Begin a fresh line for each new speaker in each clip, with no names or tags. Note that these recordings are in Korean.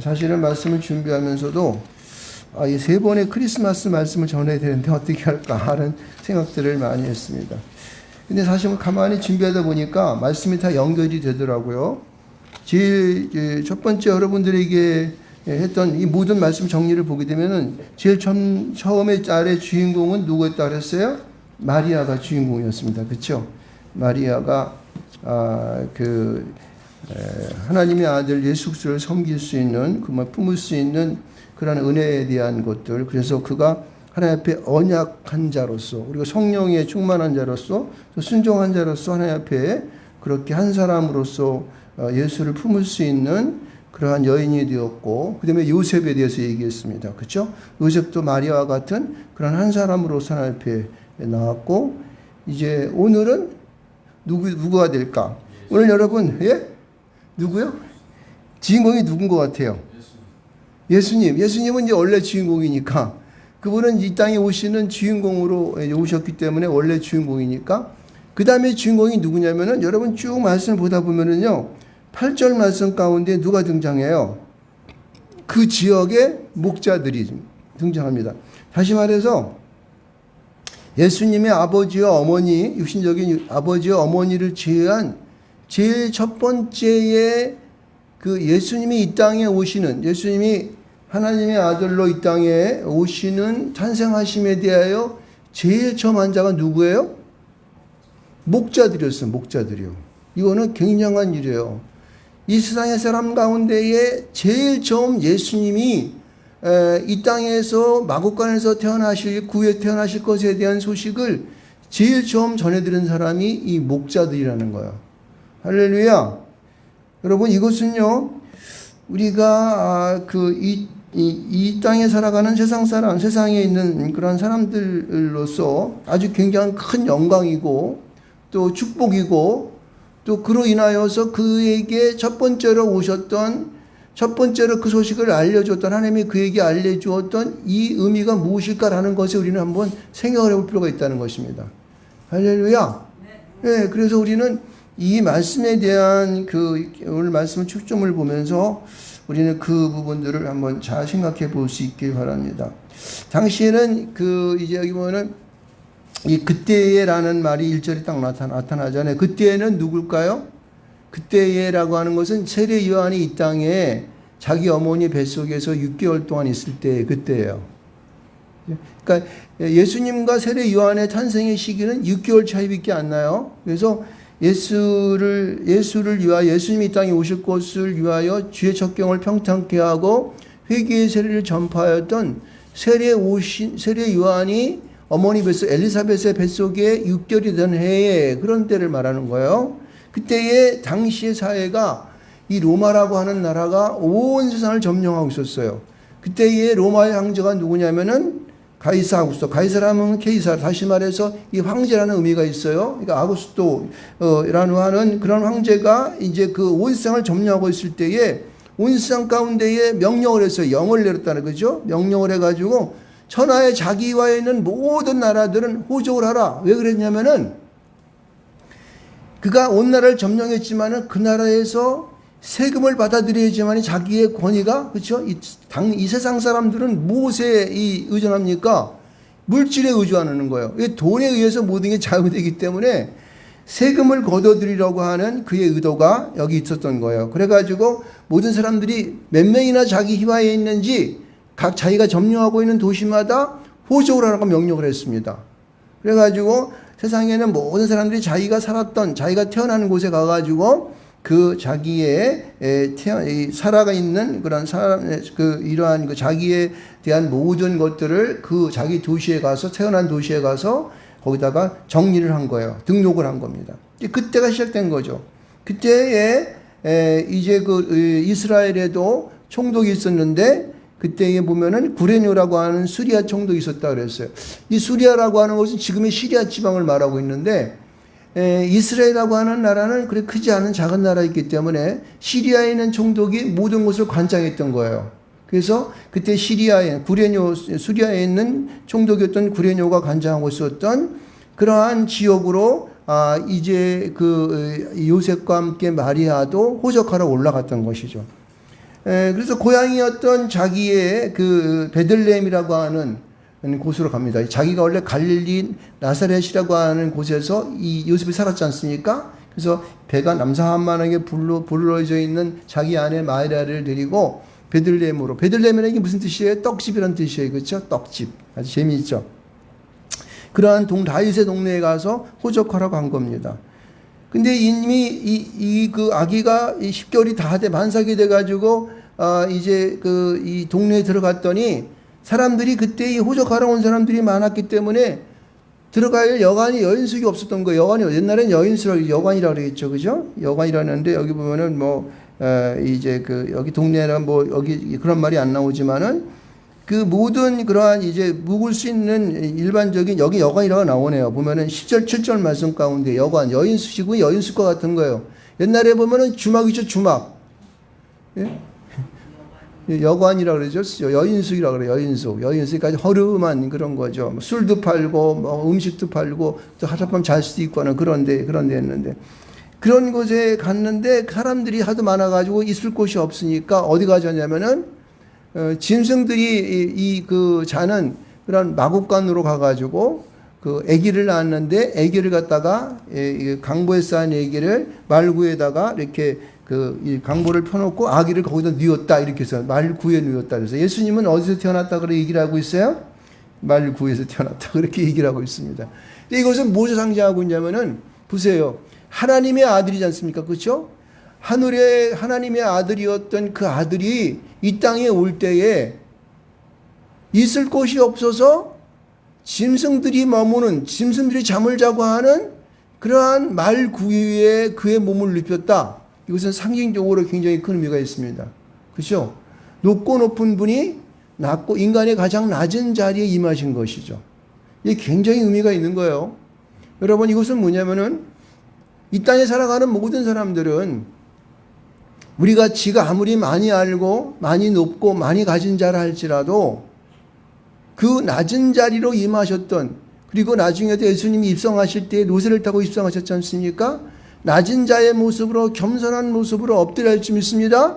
사실은 말씀을 준비하면서도 아, 이 세 번의 크리스마스 말씀을 전해야 되는데 어떻게 할까 하는 생각들을 많이 했습니다. 근데 사실 뭐 가만히 준비하다 보니까 말씀이 다 연결이 되더라고요. 제일 첫 번째 여러분들에게 했던 이 모든 말씀 정리를 보게 되면은 제일 처음, 처음에 짤의 주인공은 누구였다 그랬어요? 마리아가 주인공이었습니다. 그렇죠? 마리아가 아, 그 에, 하나님의 아들 예수 그리스도를 섬길 수 있는 그말 품을 수 있는 그런 은혜에 대한 것들 그래서 그가 하나님 앞에 언약한 자로서 그리고 성령에 충만한 자로서 또 순종한 자로서 하나님 앞에 그렇게 한 사람으로서 어, 예수를 품을 수 있는 그러한 여인이 되었고 그다음에 요셉에 대해서 얘기했습니다. 그렇죠? 요셉도 마리아와 같은 그런 한 사람으로서 하나님 앞에 나왔고 이제 오늘은 누구 누구가 될까? 오늘 여러분 예 누구요? 주인공이 누군 것 같아요? 예수님. 예수님은 이제 원래 주인공이니까 그분은 이 땅에 오시는 주인공으로 오셨기 때문에 원래 주인공이니까 그 다음에 주인공이 누구냐면은 여러분 쭉 말씀을 보다 보면은요 8절 말씀 가운데 누가 등장해요? 그 지역의 목자들이 등장합니다. 다시 말해서 예수님의 아버지와 어머니, 육신적인 아버지와 어머니를 제외한 제일 첫 번째의 그 예수님이 이 땅에 오시는 예수님이 하나님의 아들로 이 땅에 오시는 탄생하심에 대하여 제일 처음 한 자가 누구예요? 목자들이었어요. 목자들이요. 이거는 굉장한 일이에요. 이 세상의 사람 가운데에 제일 처음 예수님이 이 땅에서 마국간에서 태어나실 구에 태어나실 것에 대한 소식을 제일 처음 전해드린 사람이 이 목자들이라는 거예요. 할렐루야. 여러분 이것은요 우리가 그이 이, 이 땅에 살아가는 세상 사람, 세상에 있는 그런 사람들로서 아주 굉장한 큰 영광이고 또 축복이고 또 그로 인하여서 그에게 첫 번째로 오셨던 첫 번째로 그 소식을 알려줬던 하나님이 그에게 알려주었던 이 의미가 무엇일까라는 것에 우리는 한번 생각을 해볼 필요가 있다는 것입니다. 할렐루야. 네, 그래서 우리는 이 말씀에 대한 그 오늘 말씀을 축점을 보면서 우리는 그 부분들을 한번 잘 생각해 볼 수 있길 바랍니다. 당시에는 그 이제 여기 보면은 이 그때에라는 말이 일절에 딱 나타나, 나타나 잖아요. 그때에는 누굴까요? 그때에라고 하는 것은 세례 요한이 이 땅에 자기 어머니 뱃속에서 6개월 동안 있을 때 그때예요. 그러니까 예수님과 세례 요한의 탄생의 시기는 6개월 차이밖에 안 나요. 그래서 예수를 예수를 위하여 예수님이 이 땅에 오실 것을 위하여 주의 척경을 평탄케 하고 회개의 세례를 전파하였던 세례 오신 세례 요한이 어머니 뱃속 엘리사벳의 뱃속에 6개월이 된 해에 그런 때를 말하는 거예요. 그때의 당시의 사회가 이 로마라고 하는 나라가 온 세상을 점령하고 있었어요. 그때의 로마의 황제가 누구냐면은 가이사 아구스토. 가이사라면 케이사. 다시 말해서 이 황제라는 의미가 있어요. 그러니까 아구스토라는 하는 그런 황제가 이제 그 온 세상을 점령하고 있을 때에 온 세상 가운데에 명령을 했어요. 영을 내렸다는 거죠. 명령을 해가지고 천하의 자기와에 있는 모든 나라들은 호적을 하라. 왜 그랬냐면은 그가 온 나라를 점령했지만은 그 나라에서 세금을 받아들여야지만 자기의 권위가 그렇죠. 이, 당, 이 세상 사람들은 무엇에 이 의존합니까? 물질에 의존하는 거예요. 돈에 의해서 모든 게 자유되기 때문에 세금을 걷어들이려고 하는 그의 의도가 여기 있었던 거예요. 그래가지고 모든 사람들이 몇 명이나 자기 희화에 있는지 각 자기가 점령하고 있는 도시마다 호적을 하라고 명령을 했습니다. 그래가지고 세상에는 모든 사람들이 자기가 살았던 자기가 태어나는 곳에 가가지고 그 자기의 태어 살아가 있는 그런 사람 그 이러한 그 자기에 대한 모든 것들을 그 자기 도시에 가서 태어난 도시에 가서 거기다가 정리를 한 거예요. 등록을 한 겁니다. 그때가 시작된 거죠. 그때에 이제 그 이스라엘에도 총독이 있었는데 그때에 보면은 구레뇨라고 하는 수리아 총독이 있었다 그랬어요. 이 수리아라고 하는 것은 지금의 시리아 지방을 말하고 있는데 에, 이스라엘이라고 하는 나라는 그렇게 크지 않은 작은 나라였기 때문에 시리아에 있는 총독이 모든 것을 관장했던 거예요. 그래서 그때 시리아에 구레뇨 수리아에 있는 총독이었던 구레뇨가 관장하고 있었던 그러한 지역으로 아 이제 그 요셉과 함께 마리아도 호적하러 올라갔던 것이죠. 에, 그래서 고향이었던 자기의 그 베들레헴이라고 하는 곳으로 갑니다. 자기가 원래 갈릴리 나사렛이라고 하는 곳에서 이 요셉이 살았지 않습니까? 그래서 배가 남사한만하게 불러 불러져 있는 자기 아내 마리아를 데리고 베들레헴으로 베들레헴이라는 게 무슨 뜻이에요? 떡집이라는 뜻이에요. 그렇죠? 떡집. 아주 재미있죠. 그러한 동 다윗의 동네에 가서 호적하라고 한 겁니다. 근데 이미 이그 아기가 이 10개월이 다 돼 만삭이 돼 가지고 아 이제 그 이 동네에 들어갔더니 사람들이 그때 이 호적하러 온 사람들이 많았기 때문에 들어갈 여관이 여인숙이 없었던 거예요. 여관이 옛날엔 여인수라고 여관이라고 그랬죠, 그죠? 여관이라는데 여기 보면은 뭐 어, 이제 그 여기 동네랑 뭐 여기 그런 말이 안 나오지만은 그 모든 그러한 이제 묵을 수 있는 일반적인 여기 여관이라고 나오네요. 보면은 10절 7절 말씀 가운데 여관 여인수시고 여인숙과 같은 거예요. 옛날에 보면은 주막이죠, 주막. 예? 여관이라고 그러죠. 여인숙이라고 그래요. 여인숙. 여인숙까지 허름한 그런 거죠. 뭐 술도 팔고, 뭐 음식도 팔고, 또 하룻밤 잘 수도 있고 하는 그런 데, 그런 데 했는데. 그런 곳에 갔는데 사람들이 하도 많아 가지고 있을 곳이 없으니까 어디 가자냐면은, 어, 짐승들이 이 그 자는 그런 마곡간으로 가 가지고 그 아기를 낳았는데 아기를 갖다가 이 강보에 쌓은 아기를 말구에다가 이렇게 그 이 강보를 펴놓고 아기를 거기다 뉘었다 이렇게 해서 말구에 뉘었다 그래서 예수님은 어디서 태어났다 그래 얘기를 하고 있어요? 말구에서 태어났다 그렇게 얘기를 하고 있습니다. 이것은 무엇을 상징하고 있냐면은 보세요 하나님의 아들이지 않습니까? 그렇죠? 하늘의 하나님의 아들이었던 그 아들이 이 땅에 올 때에 있을 곳이 없어서 짐승들이 머무는 짐승들이 잠을 자고 하는 그러한 말 구유에 그의 몸을 눕혔다. 이것은 상징적으로 굉장히 큰 의미가 있습니다. 그렇죠? 높고 높은 분이 낮고 인간의 가장 낮은 자리에 임하신 것이죠. 이게 굉장히 의미가 있는 거예요. 여러분 이것은 뭐냐면은 이 땅에 살아가는 모든 사람들은 우리가 지가 아무리 많이 알고 많이 높고 많이 가진 자라 할지라도 그 낮은 자리로 임하셨던 그리고 나중에도 예수님이 입성하실 때 노새를 타고 입성하셨지 않습니까? 낮은 자의 모습으로 겸손한 모습으로 엎드려 할지 믿습니다.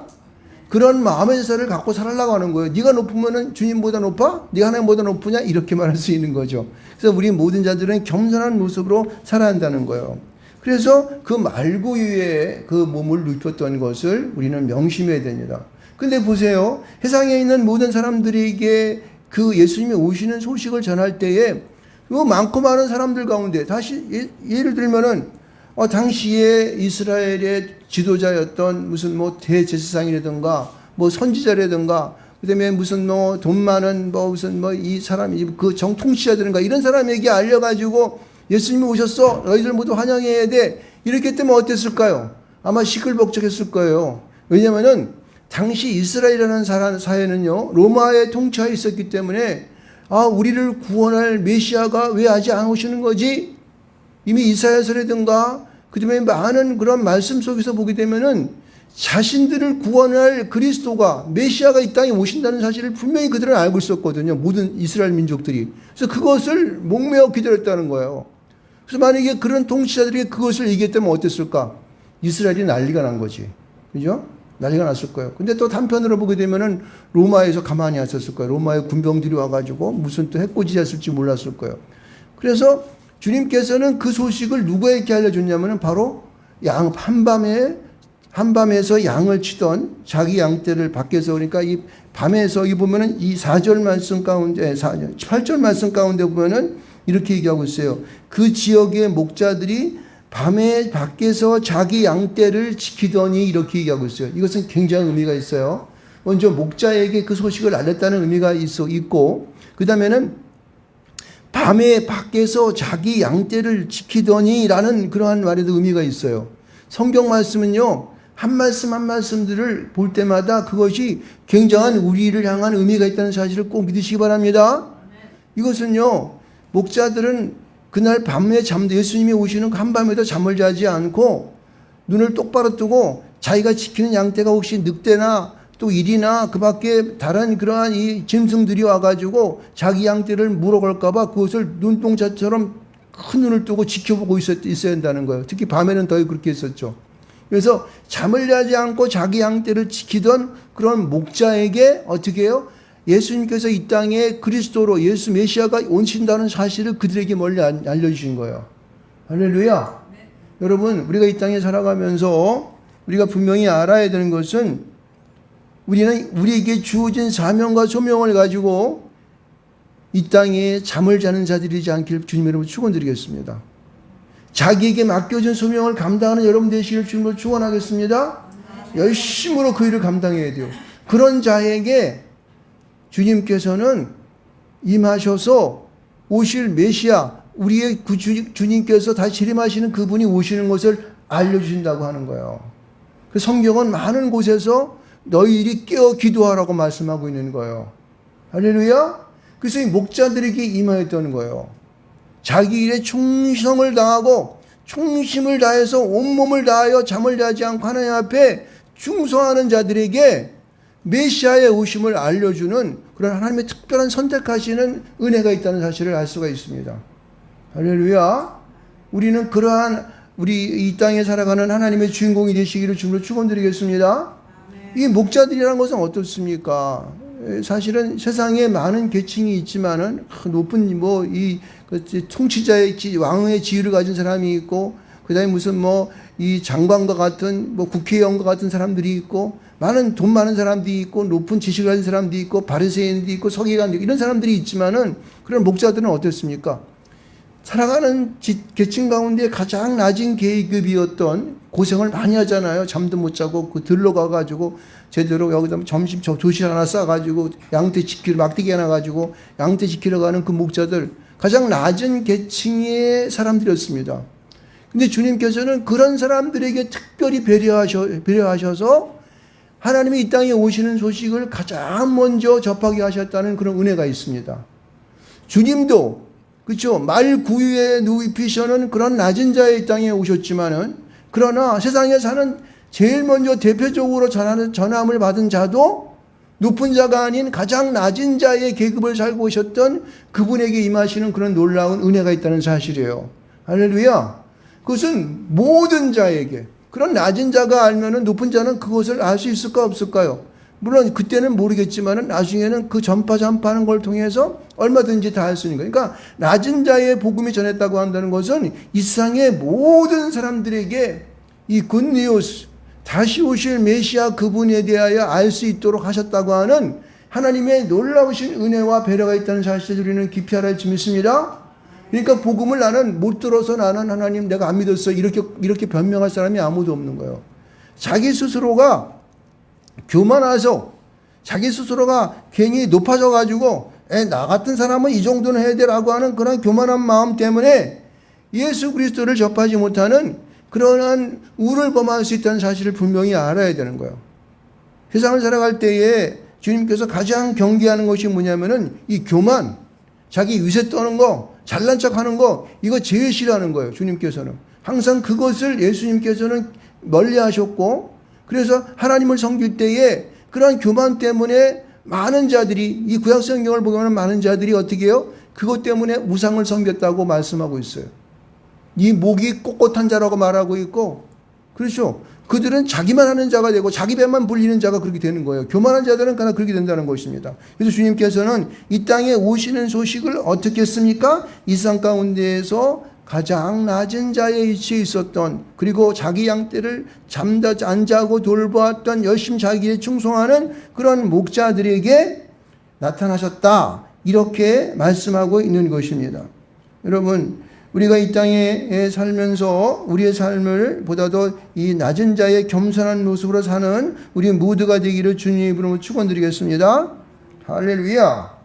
그런 마음의 자세를 갖고 살아가고 하는 거예요. 네가 높으면은 주님보다 높아? 네가 하나님보다 높으냐? 이렇게 말할 수 있는 거죠. 그래서 우리 모든 자들은 겸손한 모습으로 살아야 한다는 거예요. 그래서 그 말구 위에 그 몸을 눕혔던 것을 우리는 명심해야 됩니다. 근데 보세요. 세상에 있는 모든 사람들에게 그 예수님이 오시는 소식을 전할 때에 그 많고 많은 사람들 가운데 다시 예, 예를 들면은 어, 당시에 이스라엘의 지도자였던 무슨 뭐 대제사장이라든가 뭐 선지자라든가 그다음에 무슨 뭐 돈 많은 뭐 무슨 뭐 이 사람이 그 정통치자들인가 이런 사람에게 알려가지고 예수님이 오셨어 너희들 모두 환영해야 돼 이렇게 했다면 어땠을까요? 아마 시끌벅적했을 거예요. 왜냐면은 당시 이스라엘이라는 사회는요 로마의 통치하에 있었기 때문에 아 우리를 구원할 메시아가 왜 아직 안 오시는 거지? 이미 이사야서라든가 그 다음에 많은 그런 말씀 속에서 보게 되면은 자신들을 구원할 그리스도가 메시아가 이 땅에 오신다는 사실을 분명히 그들은 알고 있었거든요. 모든 이스라엘 민족들이. 그래서 그것을 목매어 기다렸다는 거예요. 그래서 만약에 그런 통치자들이 그것을 얘기했다면 어땠을까? 이스라엘이 난리가 난 거지. 그죠? 난리가 났을 거예요. 근데 또 단편으로 보게 되면은 로마에서 가만히 왔었을 거예요. 로마의 군병들이 와가지고 무슨 또 해코지였을지 몰랐을 거예요. 그래서 주님께서는 그 소식을 누구에게 알려줬냐면은 바로 양 한밤에 한밤에서 양을 치던 자기 양떼를 밖에서 그러니까 이 밤에서 이 보면은 이 4절 말씀 가운데 4절 8절 말씀 가운데 보면은 이렇게 얘기하고 있어요. 그 지역의 목자들이 밤에 밖에서 자기 양떼를 지키더니 이렇게 얘기하고 있어요. 이것은 굉장히 의미가 있어요. 먼저 목자에게 그 소식을 알렸다는 의미가 있어 있고 그 다음에는 밤에 밖에서 자기 양떼를 지키더니라는 그러한 말에도 의미가 있어요. 성경 말씀은요. 한 말씀 한 말씀들을 볼 때마다 그것이 굉장한 우리를 향한 의미가 있다는 사실을 꼭 믿으시기 바랍니다. 이것은요. 목자들은 그날 밤에 잠 예수님이 오시는 그 한밤에도 잠을 자지 않고 눈을 똑바로 뜨고 자기가 지키는 양떼가 혹시 늑대나 또 일이나 그 밖에 다른 그러한 이 짐승들이 와가지고 자기 양떼를 물어갈까봐 그것을 눈동자처럼 큰 눈을 뜨고 지켜보고 있었, 있어야 한다는 거예요. 특히 밤에는 더 그렇게 했었죠. 그래서 잠을 자지 않고 자기 양떼를 지키던 그런 목자에게 어떻게 해요? 예수님께서 이 땅에 그리스도로 예수 메시아가 온신다는 사실을 그들에게 멀리 알- 알려주신 거예요. 할렐루야. 여러분, 우리가 이 땅에 살아가면서 우리가 분명히 알아야 되는 것은 우리는 우리에게 주어진 사명과 소명을 가지고 이 땅에 잠을 자는 자들이지 않길 주님 여러분 축원드리겠습니다. 자기에게 맡겨진 소명을 감당하는 여러분 되시길 주님으로 축원하겠습니다. 열심으로 그 일을 감당해야 돼요. 그런 자에게 주님께서는 임하셔서 오실 메시아 우리의 그 주, 주님께서 다시 재림하시는 그분이 오시는 것을 알려주신다고 하는 거예요. 그 성경은 많은 곳에서 너희들이 깨어 기도하라고 말씀하고 있는 거예요. 할렐루야. 그래서 이 목자들에게 임하였다는 거예요. 자기 일에 충성을 다하고 충심을 다해서 온몸을 다하여 잠을 자지 않고 하나님 앞에 충성하는 자들에게 메시아의 오심을 알려주는 그런 하나님의 특별한 선택하시는 은혜가 있다는 사실을 알 수가 있습니다. 할렐루야. 우리는 그러한 우리 이 땅에 살아가는 하나님의 주인공이 되시기를 주님으로 축원드리겠습니다. 이 목자들이라는 것은 어떻습니까? 에, 사실은 세상에 많은 계층이 있지만은 높은 뭐이 그 통치자의 지- 왕의 지위를 가진 사람이 있고 그다음에 무슨 뭐 이 장관과 같은 뭐 국회의원과 같은 사람들이 있고 많은 돈 많은 사람들이 있고 높은 지식을 가진 사람들이 있고 바리새인들이 있고 서기관들이 있고 이런 사람들이 있지만은 그런 목자들은 어떻습니까? 살아가는 지- 계층 가운데 가장 낮은 계급이었던 고생을 많이 하잖아요. 잠도 못 자고 그 들러 가가지고 제대로 여기다 점심 저 도시 하나 싸가지고 양떼 지키러 막대기 하나 가지고 양떼 지키러 가는 그 목자들 가장 낮은 계층의 사람들이었습니다. 근데 주님께서는 그런 사람들에게 특별히 배려하셔, 배려하셔서 하나님이 이 땅에 오시는 소식을 가장 먼저 접하게 하셨다는 그런 은혜가 있습니다. 주님도 그렇죠. 말 구유에 누이피셔는 그런 낮은 자의 땅에 오셨지만은 그러나 세상에 사는 제일 먼저 대표적으로 전하는 전함을 받은 자도 높은 자가 아닌 가장 낮은 자의 계급을 살고 오셨던 그분에게 임하시는 그런 놀라운 은혜가 있다는 사실이에요. 할렐루야. 그것은 모든 자에게 그런 낮은 자가 알면은 높은 자는 그것을 알 수 있을까 없을까요? 물론 그때는 모르겠지만은 나중에는 그 전파 전파하는 걸 통해서 얼마든지 다 할 수 있는 거예요. 그러니까 낮은 자의 복음이 전했다고 한다는 것은 이 세상의 모든 사람들에게 이 굿뉴스 다시 오실 메시아 그분에 대하여 알 수 있도록 하셨다고 하는 하나님의 놀라우신 은혜와 배려가 있다는 사실을 우리는 깊이 알아야 믿습니다. 그러니까 복음을 나는 못 들어서 나는 하나님 내가 안 믿었어 이렇게 이렇게 변명할 사람이 아무도 없는 거예요. 자기 스스로가 교만해서 자기 스스로가 괜히 높아져 가지고 나 같은 사람은 이 정도는 해야 되라고 하는 그런 교만한 마음 때문에 예수 그리스도를 접하지 못하는 그러한 우를 범할 수 있다는 사실을 분명히 알아야 되는 거예요. 세상을 살아갈 때에 주님께서 가장 경계하는 것이 뭐냐면은 이 교만, 자기 위세 떠는 거, 잘난 척 하는 거, 이거 제일 싫어하는 거예요. 주님께서는. 항상 그것을 예수님께서는 멀리 하셨고, 그래서 하나님을 섬길 때에 그러한 교만 때문에 많은 자들이, 이 구약 성경을 보면 많은 자들이 어떻게 해요? 그것 때문에 우상을 섬겼다고 말씀하고 있어요. 이 목이 꼿꼿한 자라고 말하고 있고, 그렇죠. 그들은 자기만 하는 자가 되고 자기 배만 불리는 자가 그렇게 되는 거예요. 교만한 자들은 그나 그렇게 된다는 것입니다. 그래서 주님께서는 이 땅에 오시는 소식을 어떻게 했습니까? 이상 가운데에서 가장 낮은 자의 위치에 있었던 그리고 자기 양떼를 잠다 안 자고 돌보았던 열심 자기에 충성하는 그런 목자들에게 나타나셨다. 이렇게 말씀하고 있는 것입니다. 여러분 우리가 이 땅에 살면서 우리의 삶을 보다도 이 낮은 자의 겸손한 모습으로 사는 우리 모두가 되기를 주님 이름으로 축원드리겠습니다. 할렐루야.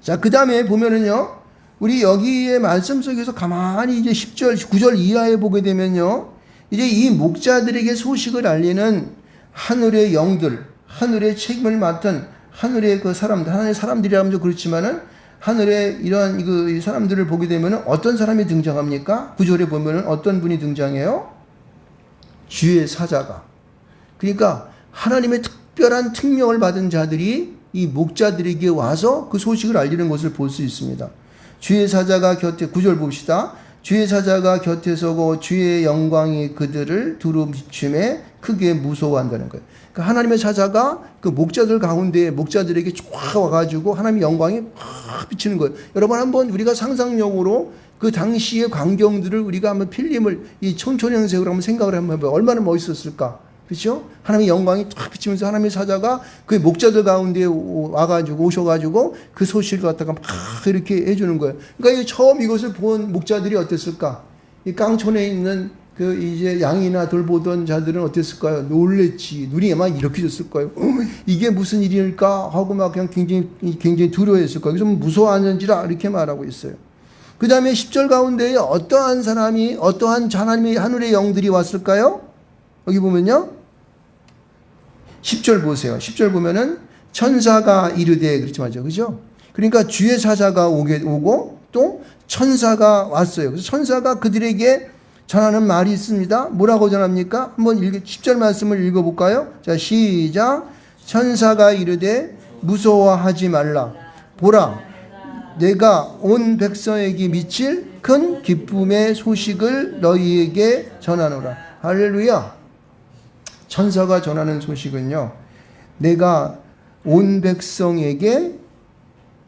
자, 그 다음에 보면은요. 우리 여기에 말씀 속에서 가만히 이제 10절, 9절 이하에 보게 되면요. 이제 이 목자들에게 소식을 알리는 하늘의 영들, 하늘의 책임을 맡은 하늘의 그 사람들, 하늘의 사람들이라면 좀 그렇지만은 하늘에 이러한 그 사람들을 보게 되면 어떤 사람이 등장합니까? 구절에 보면 어떤 분이 등장해요? 주의 사자가. 그러니까 하나님의 특별한 특명을 받은 자들이 이 목자들에게 와서 그 소식을 알리는 것을 볼 수 있습니다. 주의 사자가 곁에 구절 봅시다. 주의 사자가 곁에 서고 주의 영광이 그들을 두루 비춤에 크게 무서워한다는 거예요. 그러니까 하나님의 사자가 그 목자들 가운데 목자들에게 쫙 와가지고 하나님의 영광이 확 비치는 거예요. 여러분 한번 우리가 상상력으로 그 당시의 광경들을 우리가 한번 필름을 이 청천연색으로 한번 생각을 한번 해봐요. 얼마나 멋있었을까. 그렇죠? 하나님의 영광이 쫙 비치면서 하나님의 사자가 그 목자들 가운데 오- 와가지고 오셔가지고 그 소식을 갖다가 막 이렇게 해주는 거예요. 그러니까 이 처음 이것을 본 목자들이 어땠을까? 이 깡촌에 있는 그 이제 양이나 돌 보던 자들은 어땠을까요? 놀랬지. 눈이 막 이렇게 졌을 거예요. 어, 이게 무슨 일일까? 하고 막 그냥 굉장히 굉장히 두려워했을 거예요. 그래서 무서워하는지라 이렇게 말하고 있어요. 그 다음에 10절 가운데 어떠한 사람이 어떠한 하나님의 하늘의 영들이 왔을까요? 여기 보면요. 10절 보세요. 10절 보면은 천사가 이르되 그렇지 맞죠. 그죠? 그러니까 주의 사자가 오게 오고 또 천사가 왔어요. 그래서 천사가 그들에게 전하는 말이 있습니다. 뭐라고 전합니까? 한번 읽 10절 말씀을 읽어 볼까요? 자, 시작. 천사가 이르되 무서워하지 말라. 보라. 내가 온 백성에게 미칠 큰 기쁨의 소식을 너희에게 전하노라. 할렐루야. 천사가 전하는 소식은요. 내가 온 백성에게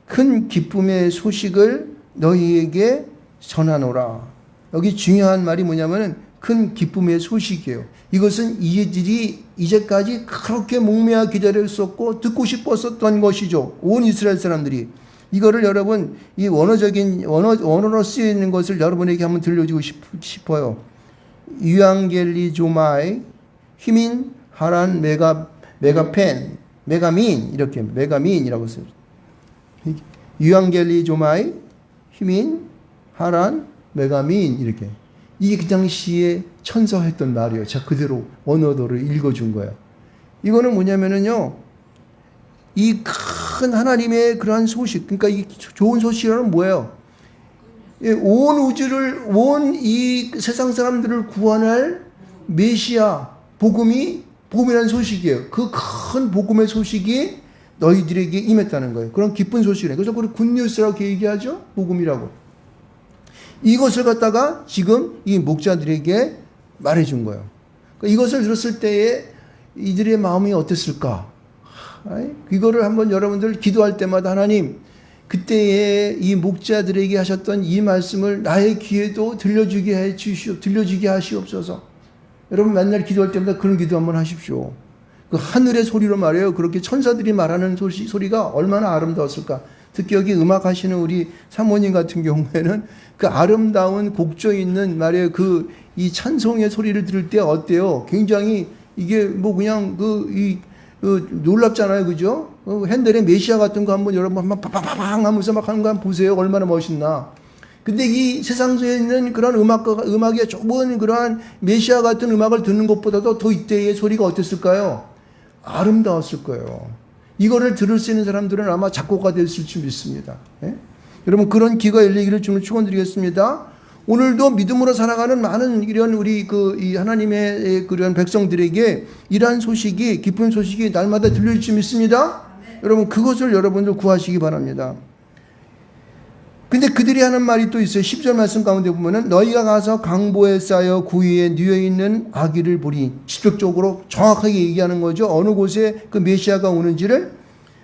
큰 기쁨의 소식을 너희에게 전하노라. 여기 중요한 말이 뭐냐면은 큰 기쁨의 소식이에요. 이것은 이들이 이제까지 그렇게 목매어 기다렸었고 듣고 싶었었던 것이죠. 온 이스라엘 사람들이. 이거를 여러분 이 원어적인 원어 원어로 쓰여 있는 것을 여러분에게 한번 들려주고 싶, 싶어요. 유앙겔리조마의 힘인 하란 메가 메가펜 메가민 이렇게 메가민이라고 써요. 유앙겔리 조마의 힘인 하란 메가민 이렇게 이게 그 당시에 천사했던 말이에요. 자 그대로 원어도를 읽어준 거예요. 이거는 뭐냐면은요. 이 큰 하나님의 그러한 소식, 그러니까 이 좋은 소식이라는 뭐예요? 예, 온 우주를, 온 이 세상 사람들을 구원할 메시아 복음이 복음이라는 소식이에요. 그 큰 복음의 소식이 너희들에게 임했다는 거예요. 그런 기쁜 소식이에요. 그래서 그걸 굿뉴스라고 얘기하죠. 복음이라고. 이것을 갖다가 지금 이 목자들에게 말해준 거예요. 그러니까 이것을 들었을 때에 이들의 마음이 어땠을까? 이거를 한번 여러분들 기도할 때마다 하나님 그때에 이 목자들에게 하셨던 이 말씀을 나의 귀에도 들려주게 해 주시오, 들려주게 하시옵소서. 여러분 맨날 기도할 때마다 그런 기도 한번 하십시오. 그 하늘의 소리로 말해요. 그렇게 천사들이 말하는 소리, 소리가 얼마나 아름다웠을까. 특히 여기 음악 하시는 우리 사모님 같은 경우에는 그 아름다운 곡조 있는 말이에요. 그 이 찬송의 소리를 들을 때 어때요? 굉장히 이게 뭐 그냥 그이 그 놀랍잖아요, 그죠? 어, 핸델의 메시아 같은 거 한번 여러분 한번 파파파팡 하면서 막 하는 거 한번 보세요. 얼마나 멋있나. 근데 이 세상에 있는 그런 음악가, 음악의 좁은 그러한 메시아 같은 음악을 듣는 것보다도 더 이때의 소리가 어땠을까요? 아름다웠을 거예요. 이거를 들을 수 있는 사람들은 아마 작곡가 됐을 줄 믿습니다. 예? 여러분 그런 기가 열리기를 주는 축원드리겠습니다. 오늘도 믿음으로 살아가는 많은 이런 우리 그이 하나님의 그런 백성들에게 이러한 소식이 기쁜 소식이 날마다 들릴 줄 믿습니다. 여러분 그것을 여러분들 구하시기 바랍니다. 근데 그들이 하는 말이 또 있어요. 10절 말씀 가운데 보면은 너희가 가서 강보에 쌓여 구위에 누워 있는 아기를 보리. 직접적으로 정확하게 얘기하는 거죠. 어느 곳에 그 메시아가 오는지를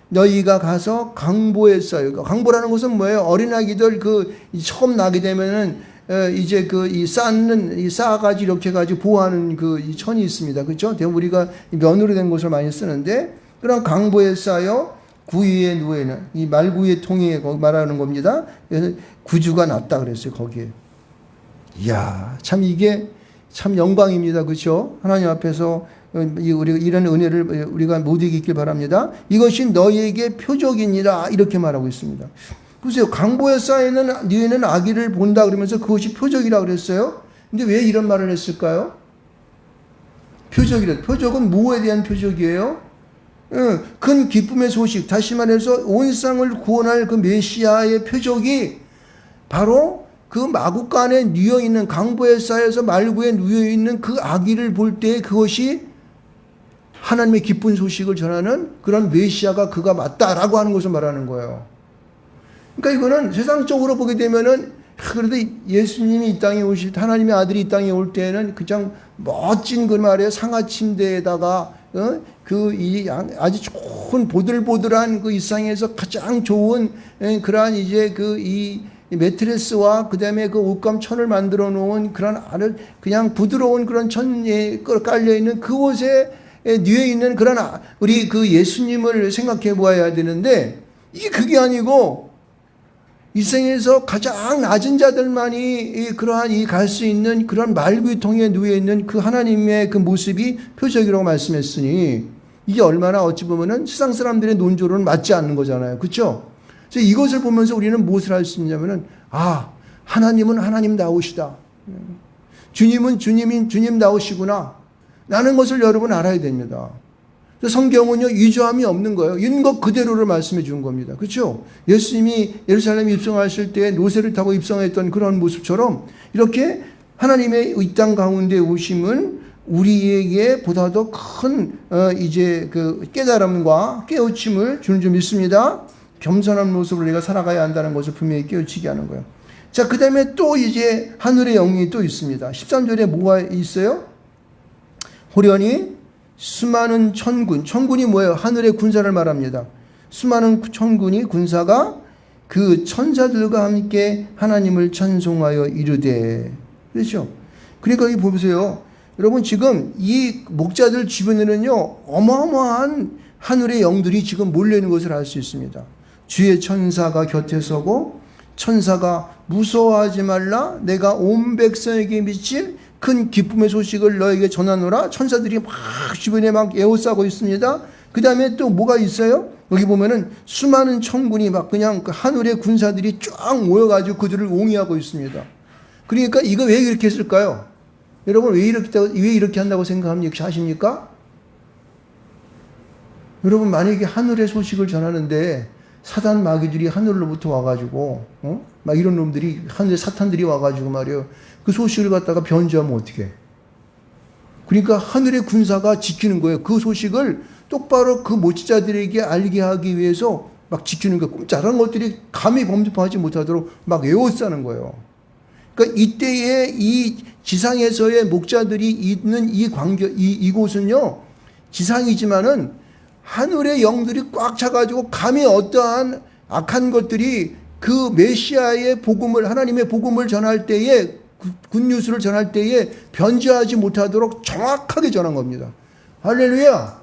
너희가 가서 강보에 쌓여. 강보라는 것은 뭐예요? 어린 아기들 그 처음 나게 되면은 어, 이제 그 이 쌓는 이 쌓아가지 이렇게 가지고 보호하는 그이 천이 있습니다. 그렇죠? 우리가 면으로 된 것을 많이 쓰는데 그런 강보에 쌓여 누워 있는 이 말구의 통에 거기 말하는 겁니다. 그래서 구주가 났다 그랬어요 거기에. 이야 참 이게 참 영광입니다. 그렇죠? 하나님 앞에서 어, 이 우리 이런 은혜를 우리가 모두 있길 바랍니다. 이것이 너희에게 표적이니라 이렇게 말하고 있습니다. 보세요. 강보에 쌓이는 너희는 아기를 본다 그러면서 그것이 표적이라 그랬어요. 근데 왜 이런 말을 했을까요? 표적이래. 표적은 뭐에 대한 표적이에요? 예, 큰 기쁨의 소식. 다시 말해서 온 세상을 구원할 그 메시아의 표적이 바로 그 마국간에 누워 있는 강보에 쌓여서 말구에 누워 있는 그 아기를 볼 때 그것이 하나님의 기쁜 소식을 전하는 그런 메시아가 그가 맞다라고 하는 것을 말하는 거예요. 그러니까 이거는 세상적으로 보게 되면은 그런데 예수님이 이 땅에 오실 때 하나님의 아들이 이 땅에 올 때는 그냥 멋진 그 말에 상하 침대에다가 어? 그이 아주 좋은 보들보들한 그 일상에서 가장 좋은 에, 그러한 이제 그이 매트레스와 그다음에 그 옷감 천을 만들어 놓은 그런 아주 그냥 부드러운 그런 천에 깔려 있는 그 옷에 뉘에 있는 그런 아- 우리 그 예수님을 생각해 보아야 되는데 이게 그게 아니고 일생에서 가장 낮은 자들만이 이 그러한 이 갈 수 있는 그런 말귀통에 누워 있는 그 하나님의 그 모습이 표적이라고 말씀했으니 이게 얼마나 어찌 보면은 세상 사람들의 논조로는 맞지 않는 거잖아요. 그렇죠? 그래서 이것을 보면서 우리는 무엇을 할 수 있냐면은 아 하나님은 하나님 나오시다. 주님은 주님인 주님 나오시구나. 라는 것을 여러분 알아야 됩니다. 성경은요, 위조함이 없는 거예요. 있는 것 그대로를 말씀해 준 겁니다. 그렇죠? 예수님이 예루살렘 입성하실 때 노새를 타고 입성했던 그런 모습처럼 이렇게 하나님의 이 땅 가운데 오심은 우리에게 보다 더큰 어, 이제 그 깨달음과 깨우침을 주는 줄 믿습니다. 겸손한 모습으로 우리가 살아가야 한다는 것을 분명히 깨우치게 하는 거예요. 자, 그 다음에 또 이제 하늘의 영이 또 있습니다. 13절에 뭐가 있어요? 호련히 수많은 천군, 천군이 뭐예요? 하늘의 군사를 말합니다. 수많은 천군이 군사가 그 천사들과 함께 하나님을 찬송하여 이르되. 그렇죠? 그러니까 이 보세요. 여러분 지금 이 목자들 주변에는요, 어마어마한 하늘의 영들이 지금 몰려있는 것을 알 수 있습니다. 주의 천사가 곁에 서고, 천사가 무서워하지 말라, 내가 온 백성에게 미칠 큰 기쁨의 소식을 너에게 전하노라. 천사들이 막 주변에 막 에워싸고 있습니다. 그 다음에 또 뭐가 있어요? 여기 보면은 수많은 천군이 막 그냥 그 하늘의 군사들이 쫙 모여가지고 그들을 옹이하고 있습니다. 그러니까 이거 왜 이렇게 했을까요? 여러분 왜 이렇게 왜 이렇게 한다고 생각합니까? 하십니까? 여러분 만약에 하늘의 소식을 전하는데 사단 마귀들이 하늘로부터 와가지고 어? 막 이런 놈들이 하늘의 사탄들이 와가지고 말이요 그 소식을 갖다가 변조하면 어떻게? 그러니까 하늘의 군사가 지키는 거예요. 그 소식을 똑바로 그 모치자들에게 알게 하기 위해서 막 지키는 거 꼼짝한 것들이 감히 범접하지 못하도록 막 에워싸는 거예요. 그러니까 이때에 이 지상에서의 목자들이 있는 이 광경, 이, 이곳은요, 지상이지만은 하늘의 영들이 꽉 차가지고 감히 어떠한 악한 것들이 그 메시아의 복음을, 하나님의 복음을 전할 때에, 굿뉴스를 전할 때에 변조하지 못하도록 정확하게 전한 겁니다. 할렐루야!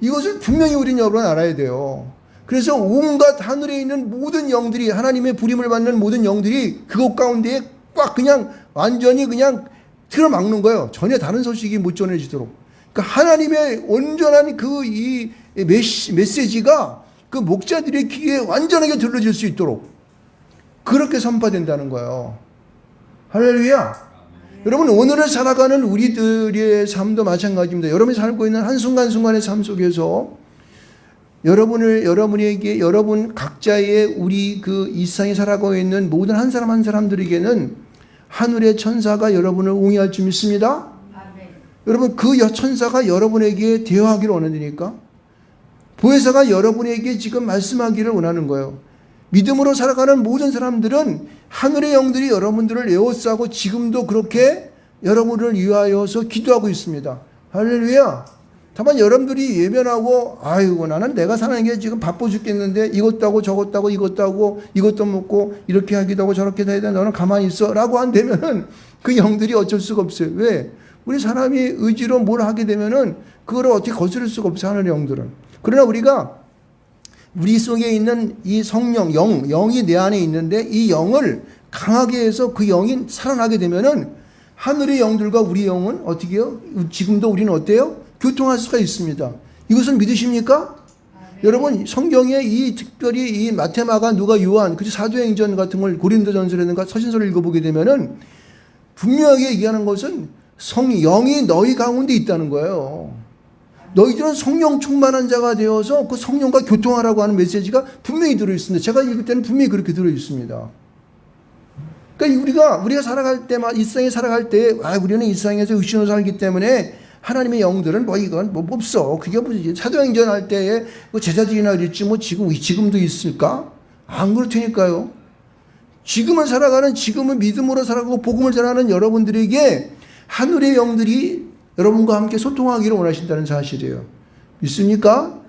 이것을 분명히 우리는 여러분 알아야 돼요. 그래서 온갖 하늘에 있는 모든 영들이 하나님의 부림을 받는 모든 영들이 그것 가운데에 꽉 그냥 완전히 그냥 틀어막는 거예요. 전혀 다른 소식이 못 전해지도록. 그러니까 하나님의 온전한 그 이 메시지가 그 목자들의 귀에 완전하게 들려질 수 있도록 그렇게 선포된다는 거예요. 할렐루야. 여러분 오늘을 살아가는 우리들의 삶도 마찬가지입니다. 여러분이 살고 있는 한 순간 순간의 삶 속에서 여러분을 여러분에게 여러분 각자의 우리 그 일상에 살아가고 있는 모든 한 사람 한 사람들에게는 하늘의 천사가 여러분을 옹이할 줄 믿습니다. 여러분 그 천사가 여러분에게 대화하기를 원하니까 보혜사가 여러분에게 지금 말씀하기를 원하는 거예요. 믿음으로 살아가는 모든 사람들은 하늘의 영들이 여러분들을 에워싸고 지금도 그렇게 여러분을 위하여서 기도하고 있습니다. 할렐루야. 다만 여러분들이 예면하고 아이고 나는 내가 사는 게 지금 바빠 죽겠는데 이것도 하고 저것도 하고 이것도 하고 이것도 먹고 이렇게 하기도 하고 저렇게 해야 돼 너는 가만히 있어 라고 한다면은 그 영들이 어쩔 수가 없어요. 왜? 우리 사람이 의지로 뭘 하게 되면은 그거를 어떻게 거스를 수가 없어요. 하늘의 영들은. 그러나 우리가 우리 속에 있는 이 성령, 영, 영이 내 안에 있는데 이 영을 강하게 해서 그 영이 살아나게 되면은 하늘의 영들과 우리 영은 어떻게 해요? 지금도 우리는 어때요? 교통할 수가 있습니다. 이것은 믿으십니까? 여러분 성경에 이 특별히 이 마테마가 누가 요한 그 사도행전 같은 걸 고린도전서라든가 서신서를 읽어보게 되면은 분명하게 얘기하는 것은 성 영이 너희 가운데 있다는 거예요. 너희들은 성령 충만한 자가 되어서 그 성령과 교통하라고 하는 메시지가 분명히 들어 있습니다. 제가 읽을 때는 분명히 그렇게 들어 있습니다. 그러니까 우리가 우리가 살아갈 때만 일상에 살아갈 때 아, 우리는 일상에서 의심으로 살기 때문에 하나님의 영들은 뭐 이건 뭐 없어. 그게 뭐지? 사도행전 할 때에 뭐 제자들이나 그랬지 뭐 지금 지금도 있을까? 안 그렇다니까요. 지금은 살아가는 지금은 믿음으로 살아가고 복음을 전하는 여러분들에게 하늘의 영들이 여러분과 함께 소통하기를 원하신다는 사실이에요. 믿습니까?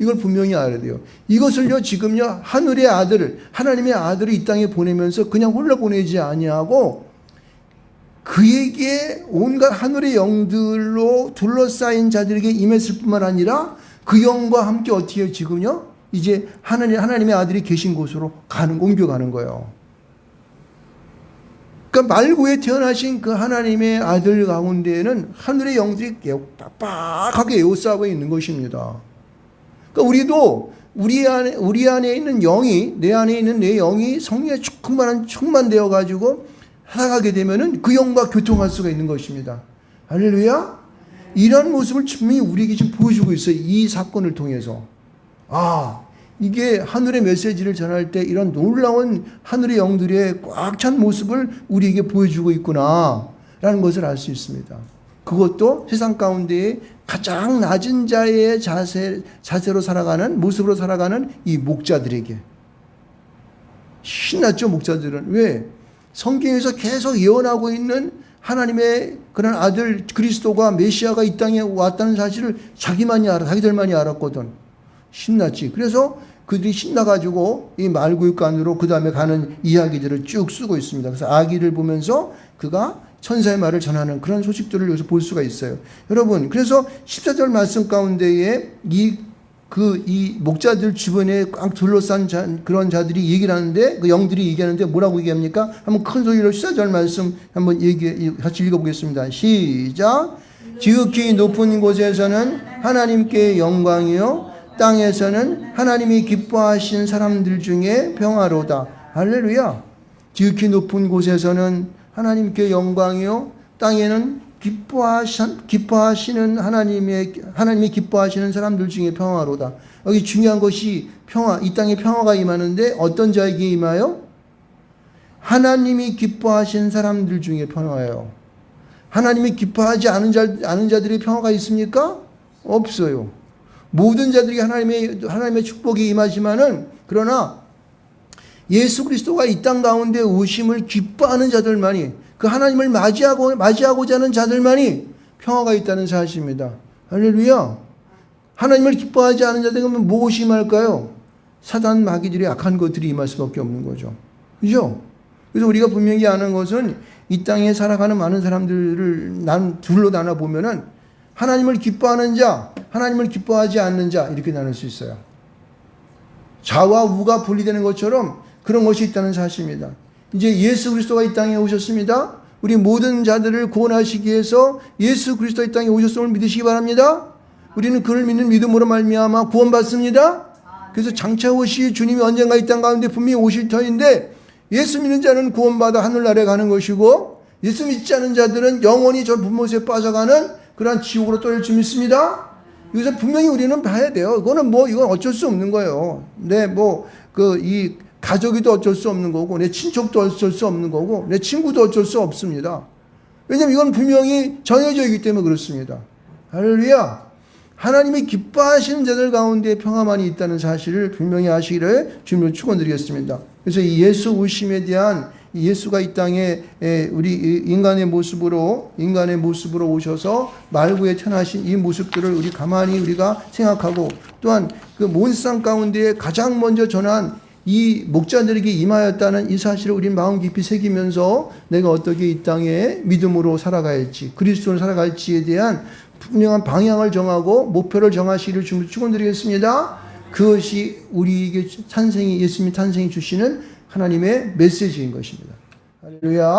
이걸 분명히 알아야 돼요. 이것을요 지금요 하늘의 아들을 하나님의 아들을 이 땅에 보내면서 그냥 홀로 보내지 아니하고 그에게 온갖 하늘의 영들로 둘러싸인 자들에게 임했을 뿐만 아니라 그 영과 함께 어떻게 지금요 이제 하나님 하나님의 아들이 계신 곳으로 가는 옮겨가는 거예요. 그러니까 말구에 태어나신 그 하나님의 아들 가운데에는 하늘의 영들이 빡빡하게 에워싸고 있는 것입니다. 그러니까 우리도 우리 안에 우리 안에 있는 영이 내 안에 있는 내 영이 성령에 충만한 충만되어 가지고 살아가게 되면은 그 영과 교통할 수가 있는 것입니다. 할렐루야. 이런 모습을 분명히 우리에게 지금 보여주고 있어요. 이 사건을 통해서. 아, 이게 하늘의 메시지를 전할 때 이런 놀라운 하늘의 영들의 꽉 찬 모습을 우리에게 보여주고 있구나. 라는 것을 알 수 있습니다. 그것도 세상 가운데에 가장 낮은 자의 자세, 자세로 살아가는, 모습으로 살아가는 이 목자들에게. 신났죠, 목자들은. 왜? 성경에서 계속 예언하고 있는 하나님의 그런 아들 그리스도가 메시아가 이 땅에 왔다는 사실을 자기만이 알아, 자기들만이 알았거든. 신났지. 그래서 그들이 신나가지고 이 말구육간으로 그 다음에 가는 이야기들을 쭉 쓰고 있습니다. 그래서 아기를 보면서 그가 천사의 말을 전하는 그런 소식들을 여기서 볼 수가 있어요. 여러분, 그래서 14절 말씀 가운데에 이 그 이 목자들 주변에 꽉 둘러싼 자, 그런 자들이 얘기를 하는데 그 영들이 얘기하는데 뭐라고 얘기합니까? 한번 큰 소리로 14절 말씀 한번 얘기 같이 읽어보겠습니다. 시작. 지극히 높은 곳에서는 하나님께 영광이요 땅에서는 하나님이 기뻐하신 사람들 중에 평화로다. 할렐루야. 지극히 높은 곳에서는 하나님께 영광이요 땅에는 기뻐하신, 기뻐하시는 하나님의 하나님이 기뻐하시는 사람들 중에 평화로다. 여기 중요한 것이 평화, 이 땅에 평화가 임하는데 어떤 자에게 임하여? 하나님이 기뻐하신 사람들 중에 평화예요. 하나님이 기뻐하지 않은 자 않은 자들의 평화가 있습니까? 없어요. 모든 자들이 하나님의 하나님의 축복이 임하지만은 그러나 예수 그리스도가 이 땅 가운데 오심을 기뻐하는 자들만이 그 하나님을 맞이하고 맞이하고자 하는 자들만이 평화가 있다는 사실입니다. 할렐루야. 하나님을 기뻐하지 않은 자들은 무엇이 임할까요? 사단 마귀들의 악한 것들이 임할 수밖에 없는 거죠. 그죠? 그래서 우리가 분명히 아는 것은 이 땅에 살아가는 많은 사람들을 난 둘로 나눠 보면은 하나님을 기뻐하는 자, 하나님을 기뻐하지 않는 자 이렇게 나눌 수 있어요. 자와 우가 분리되는 것처럼 그런 것이 있다는 사실입니다. 이제 예수 그리스도가 이 땅에 오셨습니다. 우리 모든 자들을 구원하시기 위해서 예수 그리스도 이 땅에 오셨음을 믿으시기 바랍니다. 우리는 그를 믿는 믿음으로 말미암아 구원받습니다. 그래서 장차 오시 주님이 언젠가 이 땅 가운데 분명히 오실 터인데 예수 믿는 자는 구원받아 하늘나라에 가는 것이고 예수 믿지 않은 자들은 영원히 저 분모에 빠져가는 그러한 지옥으로 떨릴 줄 믿습니다. 여기서 분명히 우리는 봐야 돼요. 이거는 뭐 이건 어쩔 수 없는 거예요. 네, 뭐그 이 가족이도 어쩔 수 없는 거고 내 친척도 어쩔 수 없는 거고 내 친구도 어쩔 수 없습니다. 왜냐면 이건 분명히 정해져 있기 때문에 그렇습니다. 할렐루야. 하나님이 기뻐하시는 자들 가운데 평화만이 있다는 사실을 분명히 아시기를 주님을 축원드리겠습니다. 그래서 이 예수 오심에 대한 이 예수가 이 땅에 에, 우리 인간의 모습으로 인간의 모습으로 오셔서 말구에 태어나신 이 모습들을 우리 가만히 우리가 생각하고 또한 그 몬상 가운데 가장 먼저 전한 이 목자들에게 임하였다는 이 사실을 우리 마음 깊이 새기면서 내가 어떻게 이 땅에 믿음으로 살아갈지 그리스도로 살아갈지에 대한 분명한 방향을 정하고 목표를 정하시기를 축원드리겠습니다. 그것이 우리에게 탄생이 예수님 탄생이 주시는 하나님의 메시지인 것입니다. 할렐루야.